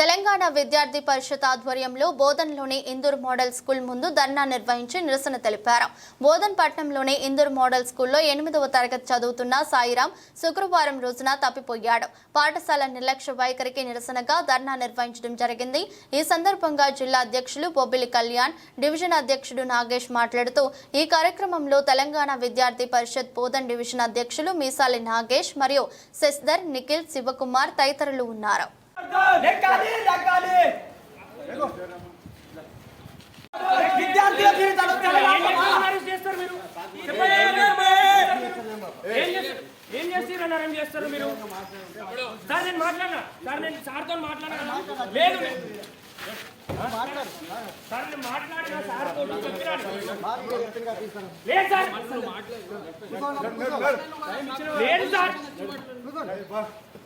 తెలంగాణ విద్యార్థి పరిషత్ ఆధ్వర్యంలో బోధన్లోని Indur model school ముందు ధర్నా నిర్వహించి నిరసన తెలిపారు. బోధన్ పట్టణంలోని ఇందూర్ మోడల్ స్కూల్లో ఎనిమిదవ తరగతి చదువుతున్న సాయిరాం శుక్రవారం రోజున తప్పిపోయాడు. పాఠశాల నిర్లక్ష్య వైఖరికి నిరసనగా ధర్నా నిర్వహించడం జరిగింది. ఈ సందర్భంగా జిల్లా అధ్యక్షులు బొబ్బిలి కళ్యాణ్ డివిజన్ అధ్యక్షుడు నాగేష్ మాట్లాడుతూ ఈ కార్యక్రమంలో తెలంగాణ విద్యార్థి పరిషత్ బోధన్ డివిజన్ అధ్యక్షులు మీసాలి నాగేష్ మరియు శశిధర్ నిఖిల్ శివకుమార్ తదితరులు ఉన్నారు. చేస్తారు మీరు? సార్ నేను మాట్లాడినా? లేదు సార్.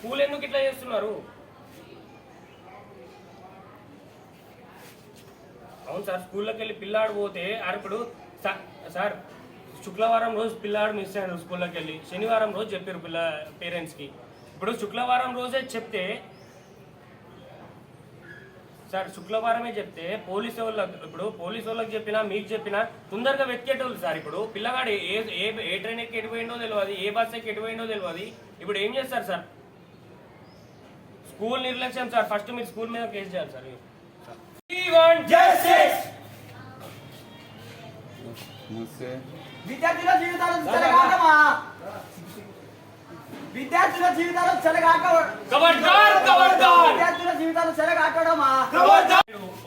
స్కూల్ ఎందుకు ఇట్లా చేస్తున్నారు? అవును సార్ స్కూల్లోకి వెళ్ళి పిల్లాడు పోతే అరకుడు ఇప్పుడు సార్ శుక్రవారం రోజు పిల్లాడు మిస్ అయ్యాడు స్కూల్లోకి వెళ్ళి శనివారం రోజు చెప్పారు పిల్ల పేరెంట్స్కి. ఇప్పుడు శుక్రవారం రోజే చెప్తే సార్ శుక్రవారమే చెప్తే పోలీసు వాళ్ళకి ఇప్పుడు పోలీసు వాళ్ళకి చెప్పినా మీకు చెప్పినా తొందరగా వెతికేటోళ్ళు సార్ ఇప్పుడు. పిల్లగాడు ఏ ఏ ఏ ట్రైన్ ఎక్కి ఎటుపోయిందో తెలియదు ఏ బస్ ఎక్కి ఎటుపోయిందో తెలియదు ఇప్పుడు ఏం చేస్తారు సార్? స్కూల్ నిర్లక్ష్యం సార్ ఫస్ట్ మీరు స్కూల్ మీద కేసు చేయాలి సార్ We want justice. నమస్తే విద్యార్థుల జీవితాలు చెలగాటమా విద్యార్థుల జీవితాలు చెలగాట ఖబర్దార్, ఖబర్దార్. విద్యార్థుల జీవితాలు చెలగాటడమా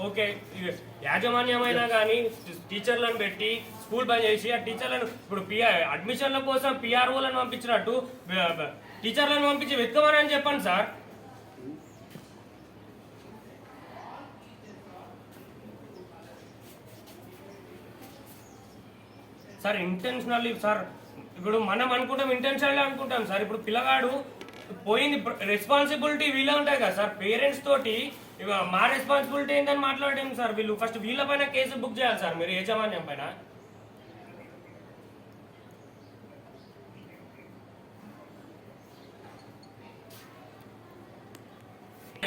ఓకే ఇక యాజమాన్యమైనా కానీ టీచర్లను పెట్టి స్కూల్ బంద్ చేసి ఆ టీచర్లను ఇప్పుడు పిఆర్ అడ్మిషన్ల కోసం పిఆర్ఓలను పంపించినట్టు బ- బ- టీచర్లను పంపించి వెతకమని అని చెప్పండి సార్ సార్ ఇంటెన్షనల్లీ సార్ ఇప్పుడు మనం అనుకుంటాం ఇంటెన్షనల్లీ అనుకుంటాం సార్. ఇప్పుడు పిల్లగాడు పోయింది రెస్పాన్సిబిలిటీ వీళ్ళే ఉంటాయి కదా సార్. పేరెంట్స్ తోటి మా రెస్పాన్సిబిలిటీ ఏంటని మాట్లాడేం సార్. వీళ్ళు ఫస్ట్ వీళ్ళ పైన కేసు బుక్ చేయాలి సార్ మీరు యాజమాన్యం పైన.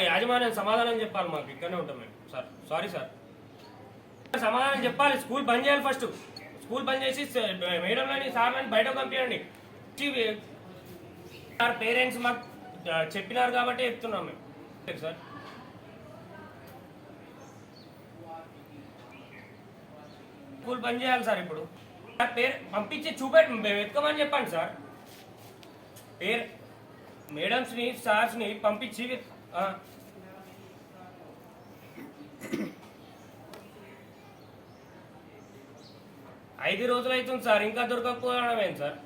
యాజమాన్యం సమాధానం చెప్పాలి మాకు ఇక్కడనే ఉంటాం మేము. Sir sorry sir. సమాధానం చెప్పాలి స్కూల్ బంద్ చేయాలి ఫస్ట్ స్కూల్ బంద్ చేసి మేడంలని సార్లని బయట పంపించండి సార్ పేరెంట్స్ మాకు చెప్పినారు కాబట్టి చెప్తున్నాం మేము. సార్. స్కూల్ బంద్ చేయాలి సార్ ఇప్పుడు. పేరు పంపించి చూపెట్టి వెతకమని చెప్పండి సార్. పేరు మేడమ్స్ని సార్స్ని పంపించి ఐదు రోజులు అవుతుంది సార్ ఇంకా దొరకకపోవడం సార్?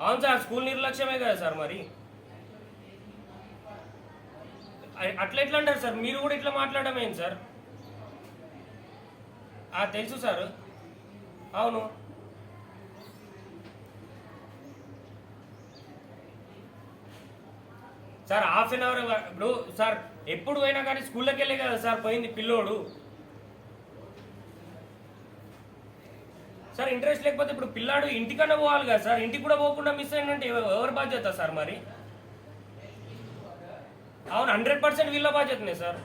అవును సార్ స్కూల్ నిర్లక్ష్యమే కదా సార్ మరి. అట్లా ఎట్లా అంటారు సార్? మీరు కూడా ఇట్లా మాట్లాడడం ఏంటి సార్? ఆ, తెలుసు సార్. అవును. సార్ హాఫ్ అన్ అవర్ ఇప్పుడు సార్ ఎప్పుడు పోయినా కానీ స్కూల్లోకి వెళ్ళే కదా సార్ పోయింది పిల్లోడు. సార్ ఇంట్రెస్ట్ లేకపోతే ఇప్పుడు పిల్లాడు ఇంటికన్నా పోవాలి కదా సార్. ఇంటికి కూడా పోకుండా మిస్ అయిందంటే ఎవరి బాధ్యత సార్ మరి? అవును హండ్రెడ్ పర్సెంట్ వీళ్ళ బాధ్యతనే సార్.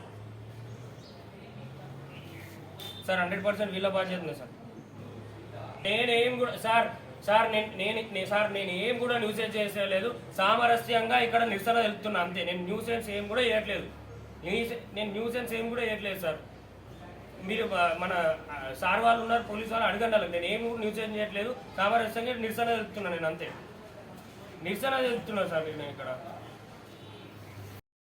సార్ హండ్రెడ్ పర్సెంట్ వీళ్ళ బాధ్యతనే సార్. నేనేం కూడా సార్ సార్ నేను నేను సార్ నేను ఏం కూడా న్యూస్ చేసేయలేదు. సామరస్యంగా ఇక్కడ నిరసన తెలుపుతున్నా అంతే. నేను న్యూస్ ఏం కూడా వేయట్లేదు న్యూస్ నేను న్యూస్ ఏం కూడా వేయట్లేదు సార్. మీరు మన సార్ వాళ్ళు ఉన్నారు పోలీస్ వాళ్ళు అడగండి వాళ్ళకి. నేను ఏం న్యూసెన్స్ చేయట్లేదు. సామరస్యంగా నిరసన చెప్తున్నాను నేను అంతే. నిరసన చెప్తున్నాను సార్ నేను ఇక్కడ.